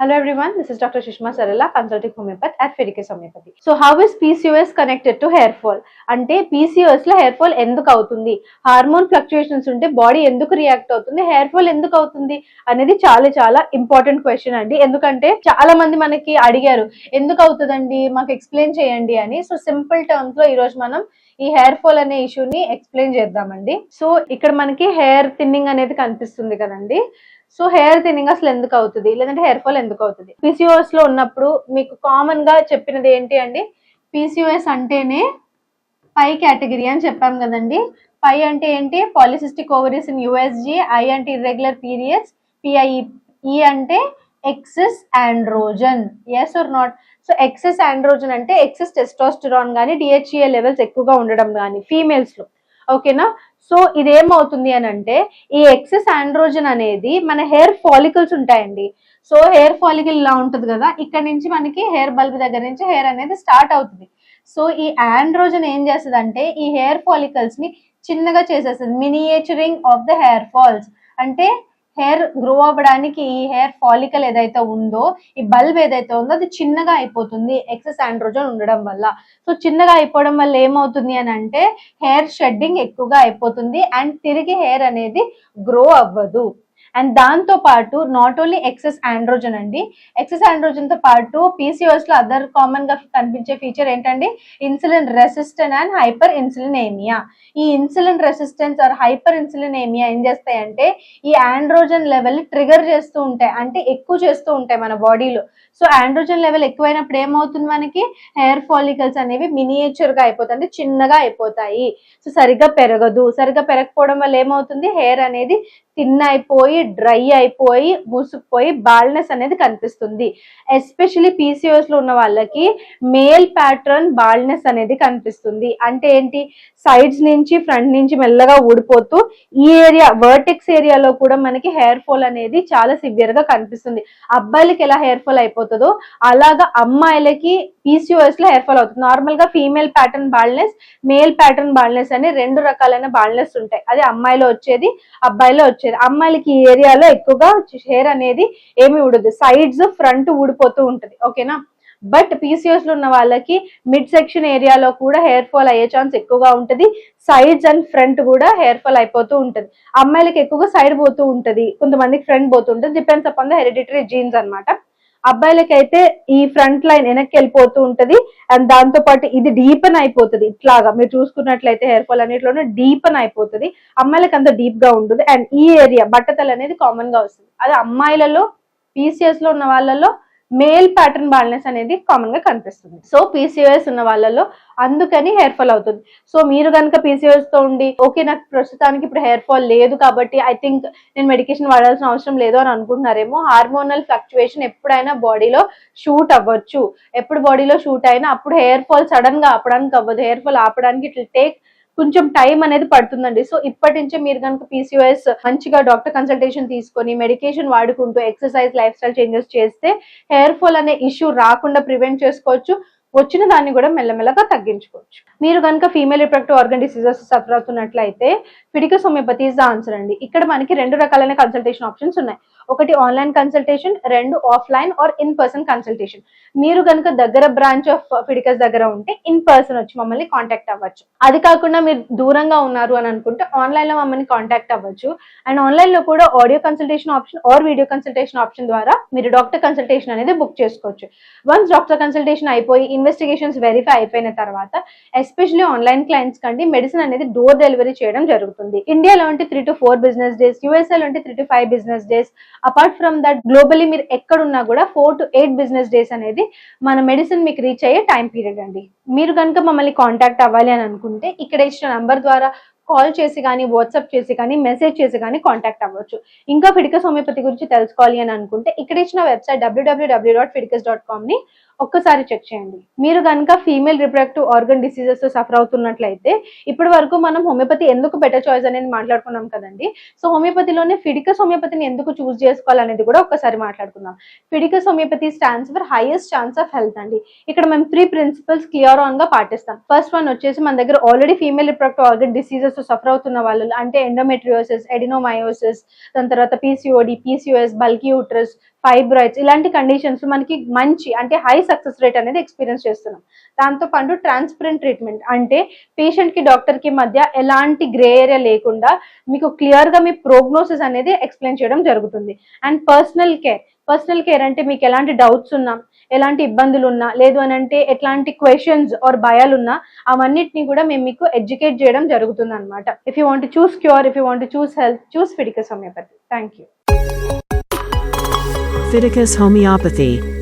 Hello everyone, this is Dr. Shishma Sarala, consulting homeopath at Fedicus Homeopathy. So how is PCOS connected to hair fall? అంటే PCOS లో hair fall ఎందుకు అవుతుంది? Hormone fluctuations ఉంటే body ఎందుకు react అవుతుంది? Hair fall ఎందుకు అవుతుంది? అనేది చాలా చాలా ఇంపార్టెంట్ క్వశ్చన్ అండి. ఎందుకంటే చాలా మంది మనకి అడిగారు ఎందుకు అవుతుందండి? మాకు ఎక్స్ప్లెయిన్ చేయండి అని. సో సింపుల్ టర్మ్స్లో ఈరోజు మనం ఈ హెయిర్ ఫాల్ అనే ఇష్యూని ఎక్స్ప్లెయిన్ చేద్దామండి. సో ఇక్కడ మనకి హెయిర్ థిన్నింగ్ అనేది కనిపిస్తుంది కదండి. సో హెయిర్ థిన్నింగ్ అసలు ఎందుకు అవుతుంది? లేదంటే హెయిర్ ఫాల్ ఎందుకు అవుతుంది? పీసీఓఎస్లో ఉన్నప్పుడు మీకు కామన్గా చెప్పినది ఏంటి అండి? పీసీఓఎస్ అంటేనే పై కేటగిరీ అని చెప్పాం కదండి. పై అంటే ఏంటి? Polycystic ovaries in USG I అంటే ఇర్రెగ్యులర్ పీరియడ్స్ పిఐఈ ఈ అంటే excess androgen is or not so excess androgen అంటే ఎక్సెస్ టెస్టోస్టిరాన్ కానీ డిహెచ్ఏ లెవెల్స్ ఎక్కువగా ఉండడం కానీ ఫీమేల్స్లో. ఓకేనా? సో ఇదేమవుతుంది అని అంటే ఈ ఎక్సెస్ ఆండ్రోజన్ అనేది మన హెయిర్ ఫాలికల్స్ ఉంటాయండి. సో హెయిర్ ఫాలికల్ ఇలా ఉంటుంది కదా ఇక్కడ నుంచి మనకి హెయిర్ బల్బ్ దగ్గర నుంచి హెయిర్ అనేది స్టార్ట్ అవుతుంది. సో ఈ ఆండ్రోజన్ ఏం చేస్తుంది అంటే ఈ హెయిర్ ఫాలికల్స్ని చిన్నగా చేసేస్తుంది. Miniaturing of the hair falls అంటే హెయిర్ గ్రో అవ్వడానికి ఈ హెయిర్ ఫాలికల్ ఏదైతే ఉందో ఈ బల్బ్ ఏదైతే ఉందో అది చిన్నగా అయిపోతుంది ఎక్సెస్ ఆండ్రోజన్ ఉండడం వల్ల. సో చిన్నగా అయిపోవడం వల్ల ఏమవుతుంది అని అంటే హెయిర్ షెడ్డింగ్ ఎక్కువగా అయిపోతుంది అండ్ తిరిగి హెయిర్ అనేది గ్రో అవ్వదు. అండ్ దాంతో పాటు నాట్ ఓన్లీ ఎక్సెస్ ఆండ్రోజన్ అండి ఎక్సెస్ ఆండ్రోజన్తో పాటు పీసీఓఎస్లో అదర్ కామన్గా కనిపించే ఫీచర్ ఏంటండి? Insulin resistant and hyperinsulinemia ఈ insulin resistance or hyperinsulinemia ఏం చేస్తాయంటే ఈ ఆండ్రోజన్ లెవెల్ ట్రిగర్ చేస్తూ ఉంటాయి. అంటే ఎక్కువ చేస్తూ ఉంటాయి మన బాడీలో సో ఆండ్రోజన్ లెవెల్ ఎక్కువైనప్పుడు ఏమవుతుంది మనకి? హెయిర్ ఫాలికల్స్ అనేవి మినియేచర్గా అయిపోతాయి. అంటే చిన్నగా అయిపోతాయి. సో సరిగ్గా పెరగదు. సరిగ్గా పెరగకపోవడం వల్ల ఏమవుతుంది? హెయిర్ అనేది థిన్ అయిపోయి డ్రై అయిపోయి మూసుకుపోయి బాల్నెస్ అనేది కనిపిస్తుంది. ఎస్పెషలీ పీసీఓస్లో ఉన్న వాళ్ళకి మేల్ ప్యాటర్న్ బాల్నెస్ అనేది కనిపిస్తుంది. అంటే ఏంటి? సైడ్స్ నుంచి ఫ్రంట్ నుంచి మెల్లగా ఊడిపోతూ ఈ ఏరియా వర్టెక్స్ ఏరియాలో కూడా మనకి హెయిర్ ఫాల్ అనేది చాలా సివియర్గా కనిపిస్తుంది. అబ్బాయిలకి ఎలా హెయిర్ ఫాల్ అయిపోతుందో అలాగా అమ్మాయిలకి పీసీఓఎస్లో హెయిర్ ఫాల్ అవుతుంది. నార్మల్గా female pattern baldness male pattern baldness అని రెండు రకాలైన బాల్నెస్ ఉంటాయి. అది అమ్మాయిలో వచ్చేది అబ్బాయిలో వచ్చేది. అమ్మాయిలకి ఈ ఏరియాలో ఎక్కువగా హెయిర్ అనేది ఏమి ఊడదు. సైడ్స్ ఫ్రంట్ ఊడిపోతూ ఉంటది. ఓకేనా? బట్ పీసీఎస్లో ఉన్న వాళ్ళకి మిడ్ సెక్షన్ ఏరియాలో కూడా హెయిర్ ఫాల్ అయ్యే ఛాన్స్ ఎక్కువగా ఉంటది. సైడ్స్ అండ్ ఫ్రంట్ కూడా హెయిర్ ఫాల్ అయిపోతూ ఉంటది. అమ్మాయిలకి ఎక్కువగా సైడ్ పోతూ ఉంటుంది. కొంతమందికి ఫ్రంట్ పోతూ ఉంటుంది. Depends upon the hereditary genes అన్నమాట. అబ్బాయిలకైతే ఈ ఫ్రంట్ లైన్ వెనక్కి వెళ్ళిపోతూ ఉంటది. అండ్ దాంతో పాటు ఇది డీపన్ అయిపోతుంది. ఇట్లాగా మీరు చూసుకున్నట్లయితే హెయిర్ ఫాల్ అన్నిటిలోనే డీపన్ అయిపోతుంది. అమ్మాయిలకి అంత డీప్గా ఉంటుంది అండ్ ఈ ఏరియా బట్టతల అనేది కామన్గా వస్తుంది. అది అమ్మాయిలలో పీసీఎస్లో ఉన్న వాళ్ళలో మేల్ ప్యాటర్న్ బాల్నెస్ అనేది కామన్గా కనిపిస్తుంది. సో పీసీఎస్ ఉన్న వాళ్ళలో అందుకని హెయిర్ ఫాల్ అవుతుంది. సో మీరు కనుక పీసీఎస్తో ఉండి ఓకే నాకు ప్రస్తుతానికి ఇప్పుడు హెయిర్ ఫాల్ లేదు కాబట్టి ఐ థింక్ నేను మెడికేషన్ వాడాల్సిన అవసరం లేదు అని అనుకుంటున్నారేమో హార్మోనల్ ఫ్లక్చువేషన్ ఎప్పుడైనా బాడీలో షూట్ అవ్వచ్చు. ఎప్పుడు బాడీలో షూట్ అయినా అప్పుడు హెయిర్ ఫాల్ సడన్గా ఆపడానికి అవ్వదు. హెయిర్ ఫాల్ ఆపడానికి ఇట్ టేక్ కొంచెం టైం అనేది పడుతుందండి. సో ఇప్పటి నుంచే మీరు కనుక పీసీఓఎస్ మంచిగా డాక్టర్ కన్సల్టేషన్ తీసుకొని మెడికేషన్ వాడుకుంటూ ఎక్సర్సైజ్ లైఫ్ స్టైల్ చేంజెస్ చేస్తే హెయిర్ ఫాల్ అనే ఇష్యూ రాకుండా ప్రివెంట్ చేసుకోవచ్చు. వచ్చిన దాన్ని కూడా మెల్లమెల్లగా తగ్గించుకోవచ్చు. మీరు కనుక female reproductive organ diseases suffer అవుతున్నట్లయితే Phyticus homeopathy is the answer అండి. ఇక్కడ మనకి రెండు రకాలైన కన్సల్టేషన్ ఆప్షన్స్ ఉన్నాయి. ఒకటి ఆన్లైన్ కన్సల్టేషన్ రెండు offline or in person consultation మీరు కనుక దగ్గర బ్రాంచ్ ఆఫ్ ఫిడికస్ దగ్గర ఉంటే ఇన్ పర్సన్ వచ్చి మమ్మల్ని కాంటాక్ట్ అవ్వచ్చు. అది కాకుండా మీరు దూరంగా ఉన్నారు అని అనుకుంటే ఆన్లైన్లో మమ్మల్ని కాంటాక్ట్ అవ్వచ్చు. అండ్ ఆన్లైన్లో కూడా audio consultation option or video consultation option ద్వారా మీరు డాక్టర్ కన్సల్టేషన్ అనేది బుక్ చేసుకోవచ్చు. వన్స్ డాక్టర్ కన్సల్టేషన్ అయిపోయి ఇన్వెస్టిగేషన్స్ వెరిఫై అయిపోయిన తర్వాత ఎస్పెషల్లీ ఆన్లైన్ క్లయింట్స్ కండి మెడిసిన్ అనేది డోర్ డెలివరీ చేయడం జరుగుతుంది. ఇండియాలో అంటే three to four business days యూఎస్ఏలో అంటే three to five business days apart from that globally మీరు ఎక్కడున్నా కూడా four to eight business days అనేది మన మెడిసిన్ మీకు రీచ్ అయ్యే టైం పీరియడ్ అండి. మీరు కనుక మమ్మల్ని కాంటాక్ట్ అవ్వాలి అని అనుకుంటే ఇక్కడ ఇచ్చిన నంబర్ ద్వారా కాల్ చేసి కానీ వాట్సాప్ చేసి కానీ మెసేజ్ చేసి కానీ కాంటాక్ట్ అవ్వచ్చు. ఇంకా ఫిడికస్ హోమియోపతి గురించి తెలుసుకోవాలి అని అనుకుంటే ఇక్కడ ఇచ్చిన వెబ్సైట్ డబ్ల్యూడబ్ల్యూడబ్ల్యూ డాట్ ఫిడికస్ డాట్ కామ్ని ఒక్కసారి చెక్ చేయండి. మీరు కనుక ఫీమేల్ రిప్రొడక్టివ్ ఆర్గన్ డిసీజెస్తో సఫర్ అవుతున్నట్లయితే ఇప్పటి వరకు మనం హోమియోపతి ఎందుకు బెటర్ చాయిస్ అనేది మాట్లాడుకున్నాం కదండి. సో హోమియోపతిలోనే ఫిడికస్ హోమియోపతిని ఎందుకు చూస్ చేసుకోవాలనేది కూడా ఒక్కసారి మాట్లాడుకుందాం. Phyticus homeopathy stands for highest chance of health అండి. ఇక్కడ మేము త్రీ ప్రిన్సిపల్స్ క్లియర్ ఆన్గా పాటిస్తాం. ఫస్ట్ వన్ వచ్చేసి మన దగ్గర ఆల్రెడీ ఫీమేల్ రిప్రొడక్టివ్ ఆర్గన్ డిసీజెస్తో సఫర్ అవుతున్న వాళ్ళు అంటే ఎండోమెట్రియోసిస్ ఎడినోమయోసిస్ దాని తర్వాత PCOD PCOS bulky uterus fibroids ఇలాంటి కండిషన్స్ మనకి మంచి అంటే హై సక్సెస్ రేట్ అనేది ఎక్స్పీరియన్స్ చేస్తున్నాం. దాంతో పాటు ట్రాన్స్పరెంట్ ట్రీట్మెంట్ అంటే పేషెంట్కి డాక్టర్కి మధ్య ఎలాంటి గ్రే ఏరియా లేకుండా మీకు క్లియర్గా మీ ప్రోగ్నోసిస్ అనేది ఎక్స్ప్లెయిన్ చేయడం జరుగుతుంది. And personal care personal care అంటే మీకు ఎలాంటి డౌట్స్ ఉన్నా ఎలాంటి ఇబ్బందులు ఉన్నా లేదు అని అంటే ఎట్లాంటి క్వశ్చన్స్ ఆర్ భయాలు ఉన్నా అవన్నిటిని కూడా మేము మీకు ఎడ్యుకేట్ చేయడం జరుగుతుంది అనమాట if you want choose cure if you want choose health choose Phyticus homeopathy thank you Phyticus homeopathy